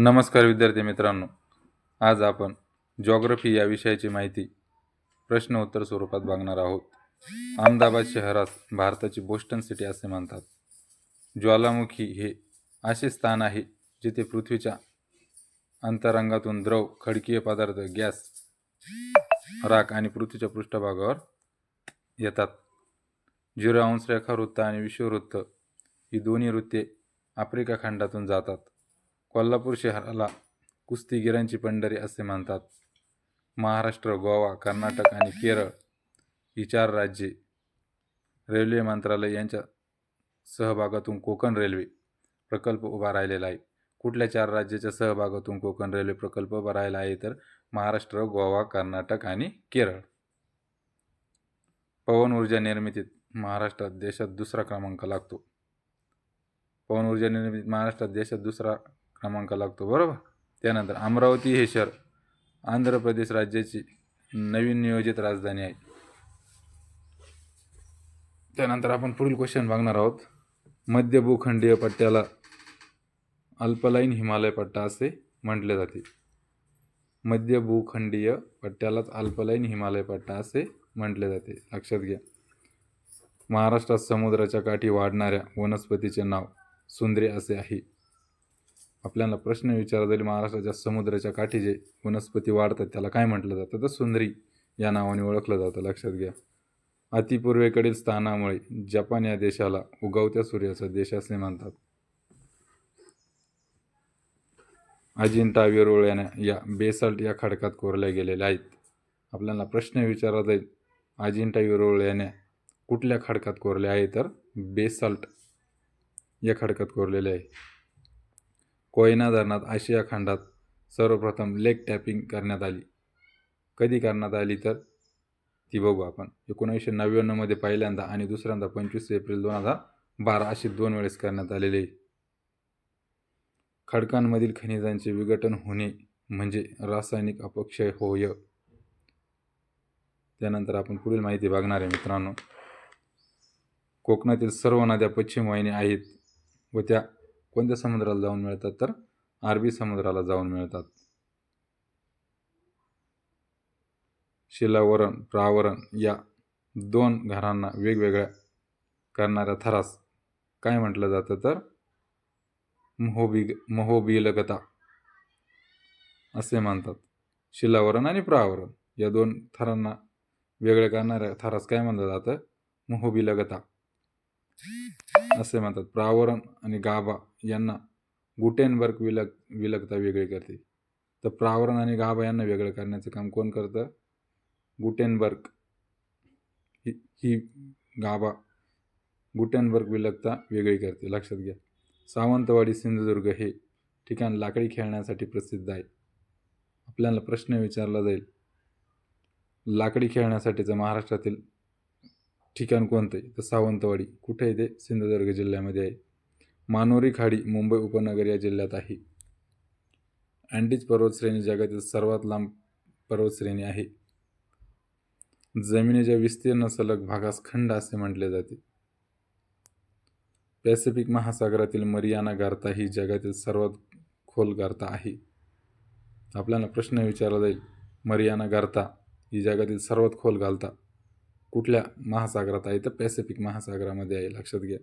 नमस्कार विद्यार्थी मित्रांनो. आज आपण जॉग्रफी या विषयाची माहिती प्रश्न उत्तर स्वरूपात बघणार आहोत. अहमदाबाद शहरास भारताची बोस्टन सिटी असे म्हणतात. ज्वालामुखी हे असे स्थान आहे जिथे पृथ्वीच्या अंतरंगातून द्रव खडकीय पदार्थ गॅस राख आणि पृथ्वीच्या पृष्ठभागावर येतात. झिरो अंश रेखावृत्त आणि विषुववृत्त ही दोन्ही वृत्ते आफ्रिका खंडातून जातात. कोल्हापूर शहराला कुस्तीगिरांची पंढरी असे म्हणतात. महाराष्ट्र गोवा कर्नाटक आणि केरळ ही चार राज्ये रेल्वे मंत्रालय यांच्या सहभागातून कोकण रेल्वे प्रकल्प उभा राहिलेला आहे. कुठल्या चार राज्याच्या सहभागातून कोकण रेल्वे प्रकल्प उभा राहिला आहे तर महाराष्ट्र गोवा कर्नाटक आणि केरळ. पवन ऊर्जा निर्मितीत महाराष्ट्रात देशात दुसरा क्रमांक लागतो. पवन ऊर्जा निर्मितीत महाराष्ट्रात देशात दुसरा क्रमांक लागतो बरोबर? त्यानंतर अमरावती हे शहर आंध्र प्रदेश राज्याची नवीन नियोजित राजधानी आहे. त्यानंतर आपण पुढील क्वेश्चन बघणार आहोत. मध्य भूखंडीय पट्ट्याला अल्पलाईन हिमालय पट्टा असे म्हटले जाते. मध्य भूखंडीय पट्ट्यालाच अल्पलाईन हिमालय पट्टा असे म्हटले जाते. लक्षात घ्या. महाराष्ट्रात समुद्राच्या काठी वाढणाऱ्या वनस्पतीचे नाव सुंदरी असे आहे. आपल्याला प्रश्न विचारला जाईल महाराष्ट्राच्या समुद्राच्या काठी जे वनस्पती वाढतात त्याला काय म्हटलं जातं? तर सुंदरी या नावाने ओळखलं जातं लक्षात घ्या. अतिपूर्वेकडील स्थानामुळे जपान या देशाला उगवत्या सूर्याचा देश असे म्हणतात. अजिंठा वेरुळ या बेसाल्ट या खडकात कोरल्या गेलेल्या आहेत. आपल्याला प्रश्न विचारला जाईल अजिंठा वेरुळ याने कुठल्या खडकात कोरल्या आहे? तर बेसाल्ट या खडकात कोरलेले आहे. कोयना धरणात आशिया खंडात सर्वप्रथम लेग टॅपिंग करण्यात आली. कधी करण्यात आली तर? ती बघू आपण. एकोणीसशे नव्याण्णवमध्ये पहिल्यांदा आणि दुसऱ्यांदा पंचवीस एप्रिल दोन हजार बारा अशी दोन वेळेस करण्यात आलेले. आहे खडकांमधील खनिजांचे विघटन होणे म्हणजे रासायनिक अपक्षय होय. त्यानंतर आपण पुढील माहिती बघणार आहे मित्रांनो. कोकणातील सर्व नद्या पश्चिम वाहिनी आहेत व त्या कोणत्या समुद्राला जाऊन मिळतात तर? अरबी समुद्राला जाऊन मिळतात. शिलावरण प्रावरण या दोन घरांना वेगवेगळ्या करणाऱ्या थरास काय म्हटलं जातं तर? महोबी महोबिलगता असे म्हणतात शिलावरण आणि प्रावरण या दोन थरांना वेगळे करणाऱ्या थरास काय म्हणलं जातं? महोबिलगता. असे म्हणतात. प्रावरण आणि गाभा यांना गुटेनबर्ग विलग विलगता वेगळी करते. तर प्रावरण आणि गाभा यांना वेगळं करण्याचं काम कोण करतं? गुटेनबर्ग ही ही गाभा गुटेनबर्ग विलगता वेगळी करते. लक्षात घ्या. सावंतवाडी सिंधुदुर्ग हे ठिकाण लाकडी खेळण्यासाठी प्रसिद्ध आहे. आपल्याला प्रश्न विचारला जाईल. लाकडी खेळण्यासाठीचं महाराष्ट्रातील ठिकाण कोणतं आहे तर सावंतवाडी. कुठे आहे ते? सिंधुदुर्ग जिल्ह्यामध्ये आहे. मानोरी खाडी मुंबई उपनगर या जिल्ह्यात आहे. अँडीज पर्वतश्रेणी जगातील सर्वात लांब पर्वतश्रेणी आहे. जमिनीच्या विस्तीर्ण सलग भागास खंड असे म्हटले जाते. पॅसिफिक महासागरातील मरियाना गारता ही जगातील सर्वात खोल गारता आहे. आपल्याला प्रश्न विचारला जाईल मरियाना गारता ही जगातील सर्वात खोल गालता कुठल्या महासागरात आहे? तर पॅसिफिक महासागरामध्ये आहे लक्षात घ्या.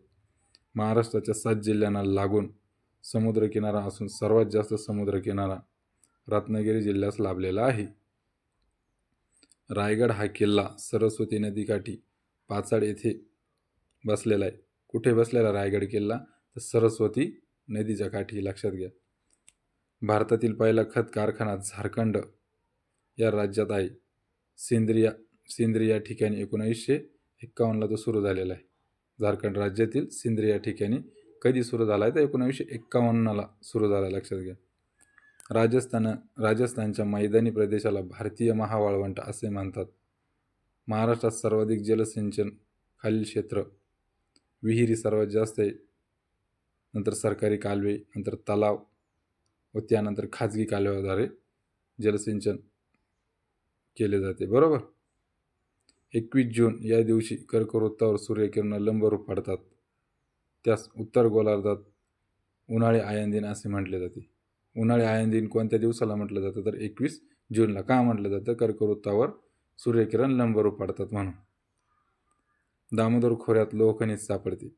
महाराष्ट्राच्या सात जिल्ह्यांना लागून समुद्रकिनारा असून सर्वात जास्त समुद्रकिनारा रत्नागिरी जिल्ह्यास लाभलेला आहे. रायगड हा किल्ला सरस्वती नदीकाठी पाचाड येथे बसलेला आहे. कुठे बसलेला रायगड किल्ला? तर सरस्वती नदीच्या काठी लक्षात घ्या. भारतातील पहिला खत कारखाना झारखंड या राज्यात आहे. सेंद्रिय सिंद्री या ठिकाणी एकोणीसशे एक्कावन्नला तो सुरू झालेला आहे. झारखंड राज्यातील सिंद्री या ठिकाणी कधी सुरू झाला आहे तर एकोणीसशे एक्कावन्नला सुरू झाला आहे लक्षात घ्या. राजस्थान राजस्थानच्या मैदानी प्रदेशाला भारतीय महावाळवंट असे म्हणतात महाराष्ट्रात सर्वाधिक जलसिंचन खालील क्षेत्र. विहिरी सर्वात जास्त आहे. नंतर सरकारी कालवे नंतर तलाव व त्यानंतर खाजगी कालव्याद्वारे जलसिंचन केले जाते. बरोबर? एकवीस जून या दिवशी कर्कवृत्तावर सूर्यकिरण लंबरूप पडतात. त्यास उत्तर गोलार्धात उन्हाळी आयन दिन असे म्हटले जाते. उन्हाळी आयन दिन कोणत्या दिवसाला म्हटलं जातं? तर एकवीस जूनला का म्हटलं जातं? कर्कवृत्तावर सूर्यकिरण लंबरूप पडतात म्हणून. दामोदर खोऱ्यात लोहखनिज सापडते.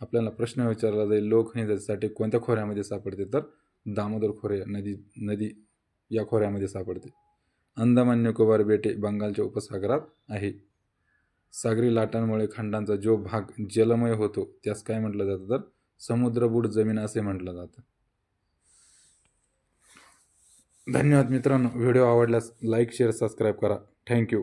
आपल्याला प्रश्न विचारला जाईल लोहखनिजासाठी कोणत्या खोऱ्यामध्ये सापडते? तर दामोदर खोरे नदी नदी या खोऱ्यामध्ये सापडते. अंदमान निकोबार बेटे बंगालच्या उपसागरात आहे. सागरी लाटांमुळे खंडांचा जो भाग जलमय होतो त्यास काय म्हटलं जातं तर? समुद्रबुड जमीन असे म्हटलं जातं. धन्यवाद मित्रांनो. व्हिडिओ आवडल्यास लाईक शेअर सबस्क्राईब करा. Thank you.